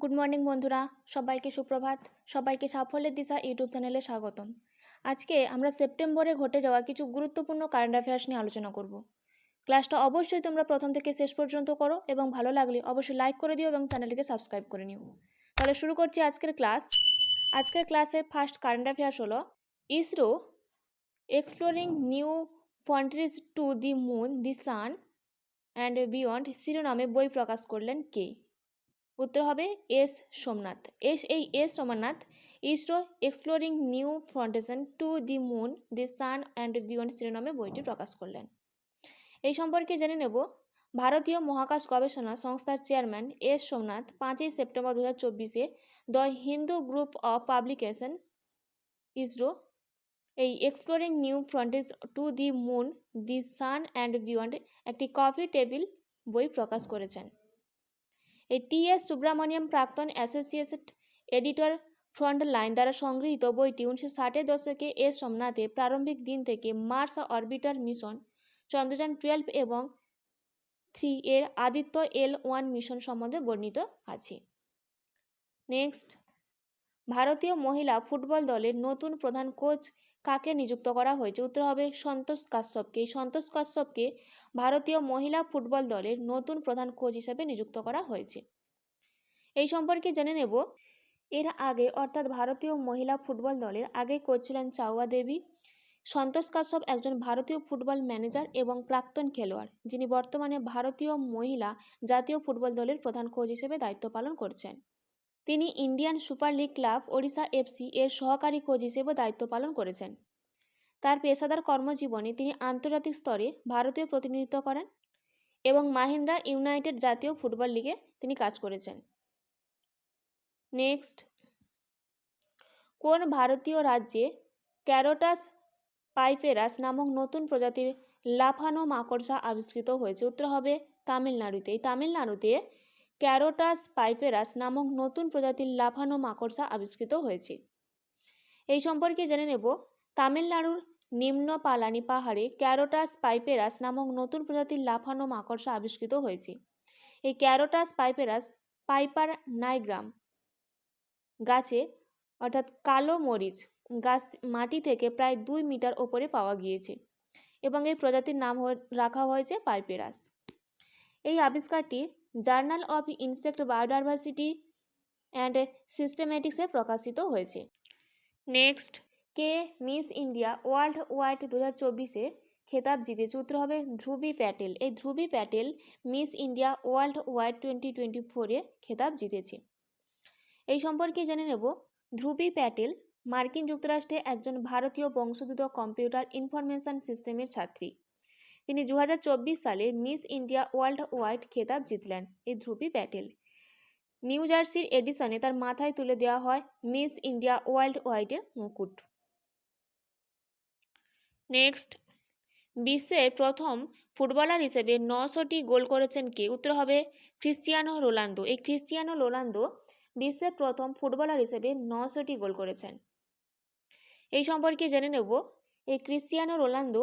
Good morning বন্ধুরা। সবাইকে সুপ্রভাত। সবাইকে সাফল্যের দিশা ইউটিউব চ্যানেলে স্বাগতম। আজকে আমরা সেপ্টেম্বরে ঘটে যাওয়া কিছু গুরুত্বপূর্ণ কারেন্ট অ্যাফেয়ার্স নিয়ে আলোচনা করব। ক্লাসটা অবশ্যই তোমরা প্রথম থেকে শেষ পর্যন্ত করো এবং ভালো লাগলে অবশ্যই লাইক করে দিও এবং চ্যানেলটিকে সাবস্ক্রাইব করে নিও। তাহলে শুরু করছি আজকের ক্লাস আজকের ক্লাসের ফার্স্ট কারেন্ট অ্যাফেয়ার্স হলো ISRO exploring new frontiers to the moon the sun and beyond শিরোনামে বই প্রকাশ করলেন কে? উত্তর হবে এস সোমনাথ। এস, এই S Somnath ISRO exploring new frontiers to the moon the sun and beyond শিরোনামে বইটি প্রকাশ করলেন। এই সম্পর্কে জেনে নেব, ভারতীয় মহাকাশ গবেষণা সংস্থার চেয়ারম্যান এস সোমনাথ পাঁচই সেপ্টেম্বর দু হাজার চব্বিশে the Hindu group of publications, ISRO, এই exploring new frontiers to the moon the sun and beyond একটি কফি টেবিল বই প্রকাশ করেছেন। টি এস সুব্রামণিয়াম প্রাক্তন অ্যাসোসিয়েটেড এডিটর ফ্রন্ট লাইন দ্বারা সংগৃহীত বইটি উনিশশো ষাটের দশকে এস সোমনাথের প্রারম্ভিক দিন থেকে Mars orbiter mission, Chandrayaan twelve এবং থ্রি এর আদিত্য এল ওয়ান মিশন সম্বন্ধে বর্ণিত আছে। নেক্সট, ভারতীয় মহিলা ফুটবল দলের নতুন প্রধান কোচ কাকে নিযুক্ত করা হয়েছে? উত্তর হবে সন্তোষ কাশ্যপকে। এই সন্তোষ কাশ্যপকে ভারতীয় মহিলা ফুটবল দলের নতুন প্রধান কোচ হিসেবে নিযুক্ত করা হয়েছে। এই সম্পর্কে জেনে নেব। এর আগে অর্থাৎ ভারতীয় মহিলা ফুটবল দলের আগে কোচ ছিলেন চাওয়া দেবী। সন্তোষ কাশ্যপ একজন ভারতীয় ফুটবল ম্যানেজার এবং প্রাক্তন খেলোয়াড়। যিনি বর্তমানে ভারতীয় মহিলা জাতীয় ফুটবল দলের প্রধান কোচ হিসেবে দায়িত্ব পালন করছেন। তিনি Indian super league club Odisha FC এর সহকারী কোচ হিসেবে দায়িত্ব পালন করেছেন। তার পেশাদার কর্মজীবনে তিনি আন্তর্জাতিক স্তরে ভারতীয় প্রতিনিধিত্ব করেন এবং মাহিন্দ্রা ইউনাইটেড জাতীয় ফুটবল লিগে তিনি কাজ করেছেন। নেক্সট। কোন ভারতীয় রাজ্যে ক্যারোটাস পাইপেরাস নামক নতুন প্রজাতির লাফানো মাকড়সা আবিষ্কৃত হয়েছে? উত্তর হবে তামিলনাড়ুতে। এই তামিলনাড়ুতে ক্যারোটাস পাইপেরাস নামক নতুন প্রজাতির লাফানো মাকড়সা আবিষ্কৃত হয়েছে। এই সম্পর্কে জেনে নেব, তামিলনাড়ুর নিম্ন পালানি পাহাড়ে ক্যারোটাস পাইপেরাস নামক নতুন প্রজাতির লাফানো মাকড়সা আবিষ্কৃত হয়েছে। এই ক্যারোটাস পাইপেরাস পাইপার নাইগ্রাম গাছে, অর্থাৎ কালো মরিচ গাছ মাটি থেকে প্রায় দুই মিটার ওপরে পাওয়া গিয়েছে এবং এই প্রজাতির নাম রাখা হয়েছে পাইপেরাস। এই আবিষ্কারটি journal of insect biodiversity and সিস্টেমেটিক্সে প্রকাশিত হয়েছে। নেক্সট, কে মিস ইন্ডিয়া ওয়ার্ল্ড ওয়াইড দু হাজার চব্বিশে খেতাব জিতেছে। উত্তর হবে ধ্রুবী প্যাটেল। এই Dhruvi Patel miss India world wide twenty twenty ফোরে খেতাব জিতেছে। এই সম্পর্কে জেনে নেব। ধ্রুবী প্যাটেল মার্কিন যুক্তরাষ্ট্রে একজন ভারতীয় বংশোদ্ভূত কম্পিউটার ইনফরমেশন সিস্টেমের ছাত্রী। তিনি দু হাজার চব্বিশ সালে মিস ইন্ডিয়া ওয়ার্ল্ড ওয়াইড খেতাব জিতলেন এই ধ্রুবী প্যাটেল। নিউ জার্সির এডিসনে তার মাথায় তুলে দেওয়া হয় মিস ইন্ডিয়া ওয়ার্ল্ড ওয়াইডের মুকুট। নেক্সট, বিশ্বের প্রথম ফুটবলার হিসেবে নশোটি গোল করেছেন কে? উত্তর হবে ক্রিশ্চিয়ানো রোনালদো। এই ক্রিশ্চিয়ানো রোনালদো বিশ্বের প্রথম ফুটবলার হিসেবে নশোটি গোল করেছেন। এই সম্পর্কে জেনে নেব, এই ক্রিশ্চিয়ানো রোনালদো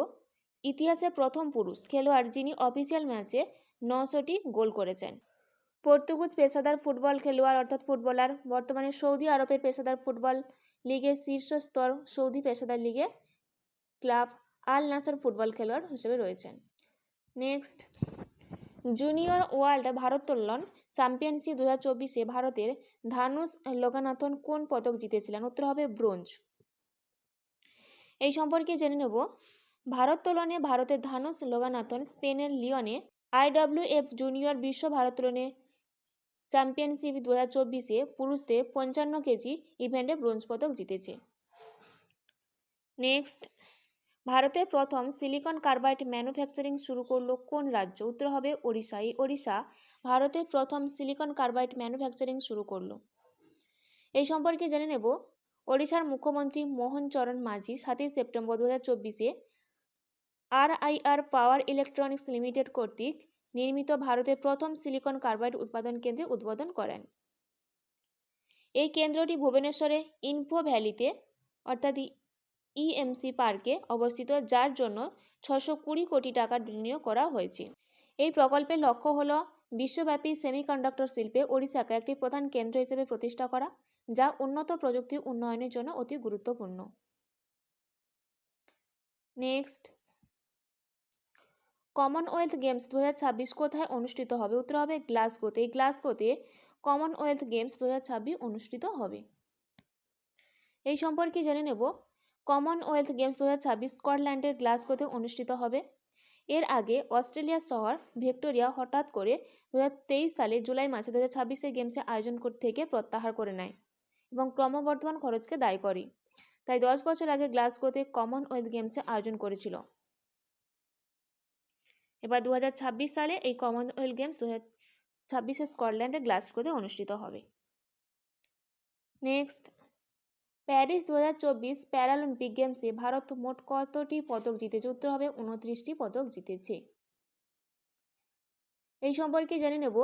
ইতিহাসে প্রথম পুরুষ খেলোয়াড় যিনি অফিসিয়াল ম্যাচে নশোটি গোল করেছেন। পর্তুগুজ পেশাদার ফুটবল খেলোয়াড় অর্থাৎ ফুটবলার, বর্তমানে সৌদি আরবের পেশাদার ফুটবল লিগের শীর্ষ স্তর সৌদি পেশাদার লিগে ক্লাব আল নাসার ফুটবল খেলোয়াড় হিসেবে রয়েছেন। নেক্সট, জুনিয়র ওয়ার্ল্ড ভারোত্তোলন চ্যাম্পিয়নশিপ দু হাজার ভারতের ধানুষ লোকানাথন কোন পদক জিতেছিলেন? উত্তর হবে ব্রোঞ্জ। এই সম্পর্কে জেনে নেব ভারোত্তোলনে ভারতের ধানুষ লোগানাথন, স্পেনের লিওনে আইডব্লিউএফ জুনিয়র বিশ্ব ভারোত্তোলনে চ্যাম্পিয়নশিপ দু হাজার চব্বিশে পুরুষদের পঞ্চান্ন কেজি ইভেন্টে ব্রোঞ্জ পদক জিতেছে। নেক্সট ভারতের প্রথম সিলিকন কার্বাইড ম্যানুফ্যাকচারিং শুরু করল কোন রাজ্য? উত্তর হবে ওড়িশা। এই ওড়িশা ভারতের প্রথম সিলিকন কার্বাইড ম্যানুফ্যাকচারিং শুরু করল। এই সম্পর্কে জেনে নেব। ওড়িশার মুখ্যমন্ত্রী মোহন চরণ মাঝি সাতই সেপ্টেম্বর দু হাজার চব্বিশে R I R power electronics limited কর্তৃক নির্মিত ভারতের প্রথম সিলিকন কার্বাইড উৎপাদন কেন্দ্রে উদ্বোধন করেন। এই কেন্দ্রটি ভুবনেশ্বরে ইনফো ভ্যালিতে, অর্থাৎ ইএমসি পার্কে অবস্থিত, যার জন্য ছশো কুড়ি কোটি টাকা বিনিয়োগ করা হয়েছে। এই প্রকল্পের লক্ষ্য হল বিশ্বব্যাপী সেমিকন্ডাক্টর শিল্পে ওড়িশাকে একটি প্রধান কেন্দ্র হিসেবে প্রতিষ্ঠা করা, যা উন্নত প্রযুক্তির উন্নয়নের জন্য অতি গুরুত্বপূর্ণ। নেক্সট কমনওয়েলথ গেমস দু হাজার ছাব্বিশ কোথায় অনুষ্ঠিত হবে? উত্তর হবে গ্লাসগোতে। এই গ্লাসগোতে কমনওয়েলথ গেমস দু হাজার ছাব্বিশ অনুষ্ঠিত হবে। এই সম্পর্কে জেনে নেব। কমনওয়েলথ গেমস দু হাজার ছাব্বিশ স্কটল্যান্ডের গ্লাসগোতে অনুষ্ঠিত হবে। এর আগে অস্ট্রেলিয়া শহর ভিক্টোরিয়া হঠাৎ করে দু হাজার তেইশ সালে জুলাই মাসে দু হাজার ছাব্বিশে গেমসে আয়োজন থেকে প্রত্যাহার করে নেয় এবং ক্রমবর্ধমান খরচকে দায়ী করে। তাই দশ বছর আগে গ্লাসগোতে কমনওয়েলথ গেমসে আয়োজন করেছিল। এবার দু হাজার ছাব্বিশ সালে এই কমনওয়েলথ গেমস দু হাজার ছাব্বিশে স্কটল্যান্ডের গ্লাসগোতে অনুষ্ঠিত হবে। নেক্সট প্যারিস দু হাজার চব্বিশ প্যারালিম্পিক গেমসে ভারত মোট কতটি পদক জিতেছে? উত্তর হবে উনত্রিশটি পদক জিতেছে। এই সম্পর্কে জেনে নেব।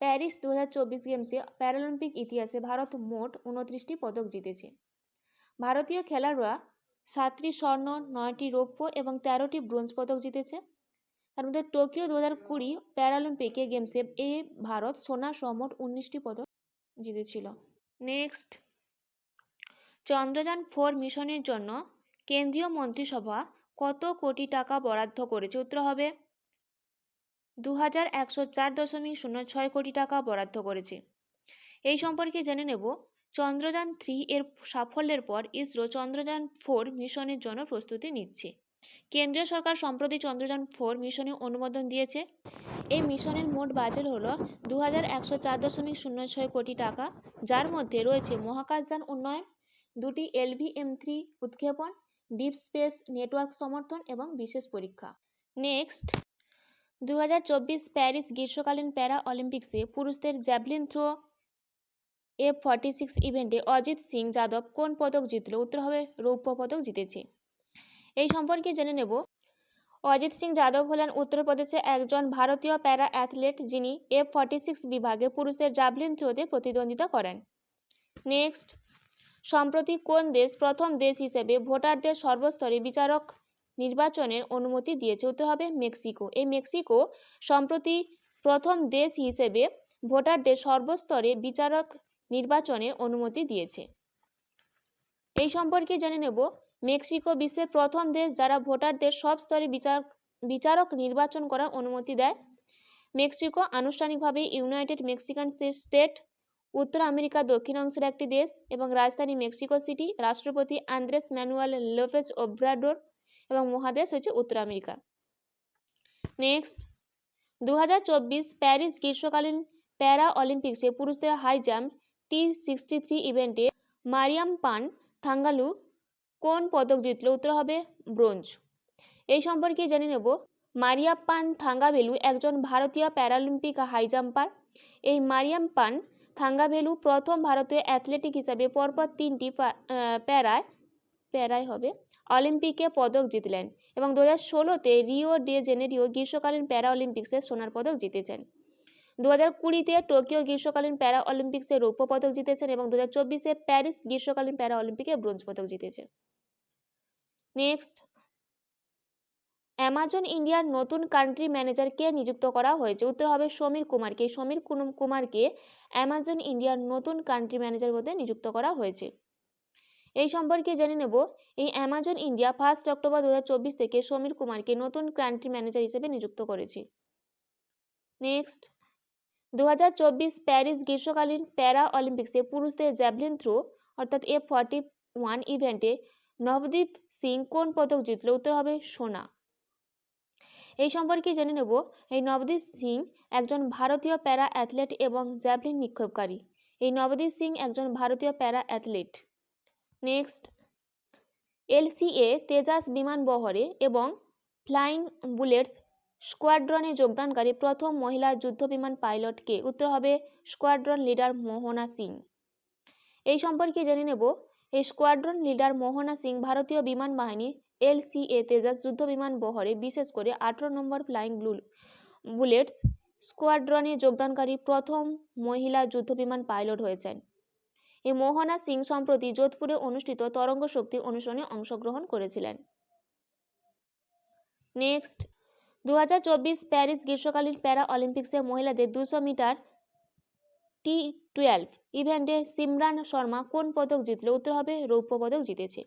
প্যারিস দু হাজার চব্বিশ গেমসে প্যারালিম্পিক ইতিহাসে ভারত মোট উনত্রিশটি পদক জিতেছে। ভারতীয় খেলোয়াড়রা সাতটি স্বর্ণ, নয়টি রৌপ্য এবং তেরোটি ব্রোঞ্জ পদক জিতেছে। তার মধ্যে টোকিও দু হাজার কুড়ি প্যারালিম্পিকে গেমসে এ ভারত সোনা সহ মোট উনিশটি পদক জিতেছিল। নেক্সট। চন্দ্রযান ফোর মিশনের জন্য কেন্দ্রীয় মন্ত্রিসভা কত কোটি টাকা বরাদ্দ করেছে উত্তর হবে? দু হাজার একশো চার দশমিক শূন্য ছয় কোটি টাকা বরাদ্দ করেছে। এই সম্পর্কে জেনে নেব। চন্দ্রযান থ্রি এর সাফল্যের পর ইসরো চন্দ্রযান ফোর মিশনের জন্য প্রস্তুতি নিচ্ছে। কেন্দ্রীয় সরকার সম্প্রতি চন্দ্রযান ফোর মিশনে অনুমোদন দিয়েছে। এই মিশনের মোট বাজেট হলো দু হাজার একশো চার দশমিক শূন্য ছয় কোটি টাকা, যার মধ্যে রয়েছে মহাকাশযান উন্নয়ন, দুটি এলভিএম থ্রি উৎক্ষেপণ, ডিপ স্পেস নেটওয়ার্ক সমর্থন এবং বিশেষ পরীক্ষা। নেক্সট দু হাজার চব্বিশ প্যারিস গ্রীষ্মকালীন প্যারা অলিম্পিক্সে পুরুষদের javelin throw F forty six ইভেন্টে অজিত সিং যাদব কোন পদক জিতল? উত্তর হবে রৌপ্য পদক জিতেছে। এই সম্পর্কে জেনে নেব। অজিত সিং যাদব হলেন উত্তরপ্রদেশে একজন ভারতীয় প্যারা অ্যাথলেট যিনি এফ ফর্টি সিক্স বিভাগে পুরুষদের জাভলিন থ্রোতে প্রতিদ্বন্দ্বিতা করেন। নেক্সট, সম্প্রতি কোন দেশ প্রথম দেশ হিসেবে ভোটারদের সর্বস্তরে বিচারক নির্বাচনের অনুমতি দিয়েছে? উত্তর হবে মেক্সিকো। এই মেক্সিকো সম্প্রতি প্রথম দেশ হিসেবে ভোটারদের সর্বস্তরে বিচারক নির্বাচনের অনুমতি দিয়েছে। এই সম্পর্কে জেনে নেব। মেক্সিকো বিশ্বের প্রথম দেশ যারা ভোটারদের সব স্তরে বিচার, বিচারক নির্বাচন করার অনুমতি দেয়। মেক্সিকো আনুষ্ঠানিকভাবে ইউনাইটেড মেক্সিকান স্টেট, উত্তর আমেরিকা, দক্ষিণ অংশের একটি দেশ এবং রাজধানী মেক্সিকো সিটি, রাষ্ট্রপতি আন্দ্রেস ম্যানুয়াল লোপেজ ওব্রাডোর এবং মহাদেশ হচ্ছে উত্তর আমেরিকা। নেক্সট দু হাজার চব্বিশ প্যারিস গ্রীষ্মকালীন প্যারা অলিম্পিক্সে পুরুষদের high jump T sixty three ইভেন্টে মারিয়াম পান থাঙ্গালু কোন পদক জিতল উত্তর হবে? ব্রোঞ্জ। এই সম্পর্কে জেনে নেব। মারিয়াম পান থাঙ্গাভেলু একজন ভারতীয় প্যারালিম্পিক হাই জাম্পার। এই মারিয়াম পান থাঙ্গাভেলু প্রথম ভারতীয় অ্যাথলেটিক হিসাবে পরপর তিনটি প্যারায় প্যারায় হবে, অলিম্পিকে পদক জিতলেন এবং দু হাজার ষোলোতে রিও ডে জেনেরিও গ্রীষ্মকালীন প্যারা অলিম্পিক্সে সোনার পদক জিতেছেন। দু হাজার কুড়িতে টোকিও গ্রীষ্মকালীন প্যারা অলিম্পিক্সে রৌপ্য পদক জিতেছেন এবং দু হাজার চব্বিশে প্যারিস গ্রীষ্মকালীন প্যারা অলিম্পিকে ব্রোঞ্জ পদক জিতেছেন নেক্সট অ্যামাজন ইন্ডিয়ার নতুন কান্ট্রি ম্যানেজারকে নিযুক্ত করা হয়েছে? উত্তর হবে সমীর কুমারকে। সমীর কুমারকে অ্যামাজন ইন্ডিয়ার নতুন কান্ট্রি ম্যানেজার পদে নিযুক্ত করা হয়েছে। এই সম্পর্কে জেনে নেব। এই অ্যামাজন ইন্ডিয়া ফার্স্ট অক্টোবর দু হাজার চব্বিশ থেকে সমীর কুমারকে নতুন কান্ট্রি ম্যানেজার হিসেবে নিযুক্ত করেছে। নেক্সট দু হাজার চব্বিশ প্যারিস গ্রীষ্মকালীন প্যারা অলিম্পিক্সে পুরুষদের জ্যাভলিন থ্রো অর্থাৎ এফ ফর্টি ওয়ান ইভেন্টে নবদীপ সিং কোন পদক জিতল? উত্তর হবে সোনা। এই সম্পর্কে জেনে নেব। এই নবদীপ সিং একজন ভারতীয় প্যারা অ্যাথলেট এবং জ্যাভলিন নিক্ষেপকারী এই নবদীপ সিং একজন ভারতীয় প্যারা অ্যাথলেট। নেক্সট। এলসিএ তেজাস বিমান বহরে এবং ফ্লাইং বুলেটস স্কোয়াড্রনে যোগদানকারী প্রথম মহিলা যুদ্ধবিমান পাইলটকে উত্তর হবে স্কোয়াড্রন লিডার মোহনা সিং। এই সম্পর্কে জেনে নেব। স্কোয়াড্রন লিডার মোহনা সিং ভারতীয় বিমান বাহিনী এলসিএ তেজাস যুদ্ধ বিমান বহরে বিশেষ করে আঠারো নম্বর ফ্লাইং ব্লু বুলেটস স্কোয়াড্রনে যোগদানকারী প্রথম মহিলা যুদ্ধ বিমান পাইলট হয়েছেন। এই মোহনা সিং সম্প্রতি যোধপুরে অনুষ্ঠিত তরঙ্গ শক্তি অনুষ্ঠানে অংশগ্রহণ করেছিলেন। নেক্সট দু হাজার চব্বিশ প্যারিস গ্রীষ্মকালীন প্যারা অলিম্পিক্সে মহিলাদের দুশো মিটার টি টুয়েলভ ইভেন্টে সিমরান শর্মা কোন পদক জিতল? উত্তর হবে রৌপ্য পদক জিতেছে।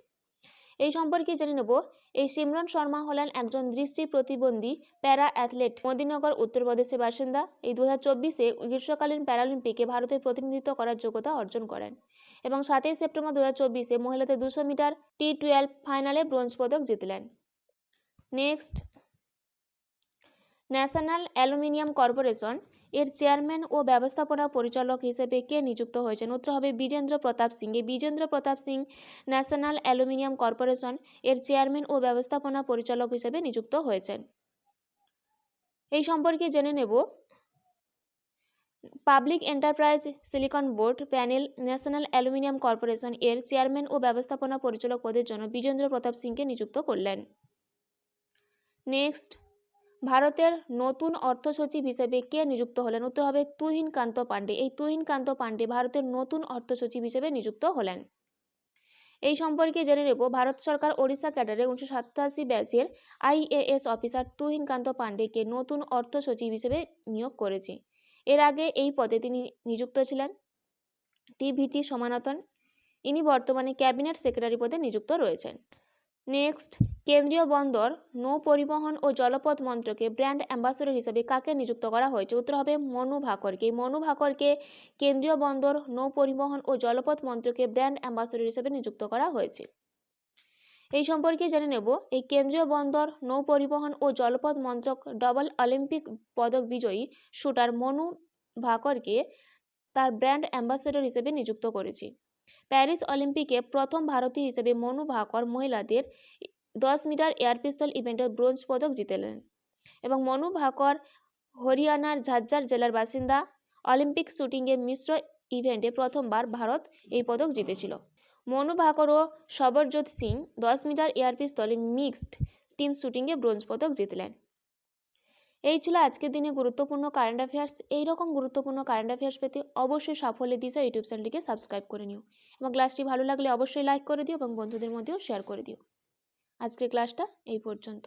এই সম্পর্কে জেনে নেব। এই সিমরান শর্মা হলেন একজন দৃষ্টি প্রতিবন্ধী প্যারা অ্যাথলেট। মদিনগর উত্তরপ্রদেশের বাসিন্দা। এই দু হাজার চব্বিশে গ্রীষ্মকালীন প্যারালিম্পিকে ভারতের প্রতিনিধিত্ব করার যোগ্যতা অর্জন করেন এবং সাতই সেপ্টেম্বর দু হাজার চব্বিশে মহিলাদের দুশো মিটার টি টুয়েলভ ফাইনালে ব্রোঞ্জ পদক জিতলেন। নেক্সট ন্যাশনাল অ্যালুমিনিয়াম কর্পোরেশন এর চেয়ারম্যান ও ব্যবস্থাপনা পরিচালক হিসেবে কে নিযুক্ত হয়েছেন? উত্তর হবে বিজেন্দ্র প্রতাপ সিং। এই Bijendra Pratap Singh National Aluminium Corporation এর চেয়ারম্যান ও ব্যবস্থাপনা পরিচালক হিসেবে নিযুক্ত হয়েছেন। এই সম্পর্কে জেনে নেব। Public enterprise selection board panel National Aluminium Corporation এর চেয়ারম্যান ও ব্যবস্থাপনা পরিচালক পদের জন্য বিজেন্দ্র প্রতাপ সিংকে নিযুক্ত করলেন। নেক্সট ভারতের নতুন অর্থ সচিব হিসেবে কে নিযুক্ত হলেন? উত্তর হবে তুহিন কান্ত পাণ্ডে। এই তুহিন কান্ত পাণ্ডে ভারতের নতুন অর্থ সচিব হিসেবে নিযুক্ত হলেন। এই সম্পর্কে জেনে নেব, ভারত সরকার ওড়িশা ক্যাডারে উনিশশো সাতাশি ব্যাচের আইএএস অফিসার তুহিন কান্ত পাণ্ডেকে নতুন অর্থ সচিব হিসেবে নিয়োগ করেছে। এর আগে এই পদে তিনি নিযুক্ত ছিলেন। টিভিটি সমানতন। ইনি বর্তমানে ক্যাবিনেট সেক্রেটারি পদে নিযুক্ত রয়েছেন। নেক্সট, কেন্দ্রীয় বন্দর, নৌ পরিবহন ও জলপথ মন্ত্রকে ব্র্যান্ড অ্যাম্বাসেডর হিসেবে কাকে নিযুক্ত করা হয়েছে? উত্তর হবে মনু ভাকরকে। মনু ভাকরকে কেন্দ্রীয় বন্দর, নৌ পরিবহন ও জলপথ মন্ত্রকে ব্র্যান্ড অ্যাম্বাসেডর হিসেবে নিযুক্ত করা হয়েছে। এই সম্পর্কে জেনে নেব, এই কেন্দ্রীয় বন্দর, নৌ পরিবহন ও জলপথ মন্ত্রক ডবল অলিম্পিক পদক বিজয়ী শুটার মনু ভাকরকে তার ব্র্যান্ড অ্যাম্বাসেডর হিসেবে নিযুক্ত করেছে। প্যারিস অলিম্পিকে প্রথম ভারতীয় হিসেবে মনু ভাকর মহিলাদের দশ মিটার এয়ার পিস্তল ইভেন্টে ব্রোঞ্জ পদক জিতেলেন এবং মনু ভাকর হরিয়ানার ঝাজ্জার জেলার বাসিন্দা অলিম্পিক শুটিংয়ে মিশ্র ইভেন্টে প্রথমবার ভারত এই পদক জিতেছিল। মনু ভাকর ও সবরজোৎ সিং দশ মিটার এয়ার পিস্তলে মিক্সড টিম শুটিংয়ে ব্রোঞ্জ পদক জিতলেন। এই ছিল আজকের দিনে গুরুত্বপূর্ণ কারেন্ট অ্যাফেয়ার্স এই রকম গুরুত্বপূর্ণ কারেন্ট অ্যাফেয়ার্স পেতে অবশ্যই সাফল্যের দিশা ইউটিউব চ্যানেলটিকে সাবস্ক্রাইব করে নিও। এবং ক্লাসটি ভালো লাগলে অবশ্যই লাইক করে দিও এবং বন্ধুদের মধ্যেও শেয়ার করে দিও। আজকের ক্লাসটা এই পর্যন্ত।